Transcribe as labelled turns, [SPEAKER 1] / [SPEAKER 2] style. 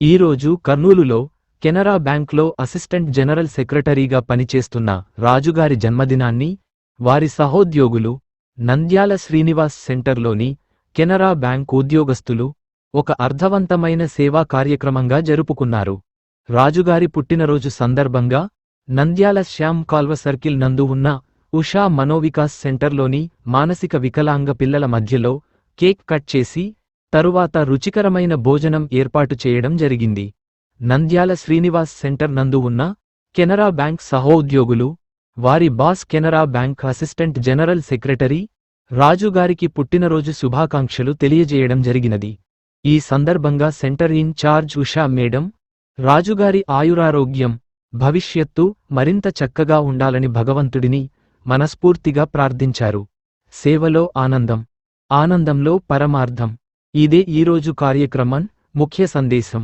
[SPEAKER 1] ఈరోజు కర్నూలులో కెనరా బ్యాంక్లో అసిస్టెంట్ జనరల్ సెక్రటరీగా పనిచేస్తున్న రాజుగారి జన్మదినాన్ని వారి సహోద్యోగులు నంద్యాల శ్రీనివాస్ సెంటర్లోని కెనరా బ్యాంక్ ఉద్యోగస్తులు ఒక అర్థవంతమైన సేవా కార్యక్రమంగా జరుపుకున్నారు. రాజుగారి పుట్టినరోజు సందర్భంగా నంద్యాల శ్యామ్ కాల్వ సర్కిల్ నందు ఉన్న ఉషా మనోవికాస్ సెంటర్లోని మానసిక వికలాంగ పిల్లల మధ్యలో కేక్ కట్ చేసి తరువాత రుచికరమైన భోజనం ఏర్పాటు చేయడం జరిగింది. నంద్యాల శ్రీనివాస్ సెంటర్ నందు ఉన్న కెనరా బ్యాంక్ సహోద్యోగులు వారి boss Canara bank assistant general secretary రాజుగారికి పుట్టినరోజు శుభాకాంక్షలు తెలియజేయడం జరిగినది. ఈ సందర్భంగా సెంటర్ ఇన్ఛార్జ్ ఉషా మేడం రాజుగారి ఆయురారోగ్యం భవిష్యత్తు మరింత చక్కగా ఉండాలని భగవంతుడిని మనస్ఫూర్తిగా ప్రార్థించారు. సేవలో ఆనందం ఆనందంలో పరమార్థం. ఇదే ఈరోజు కార్యక్రమం ముఖ్య సందేశం.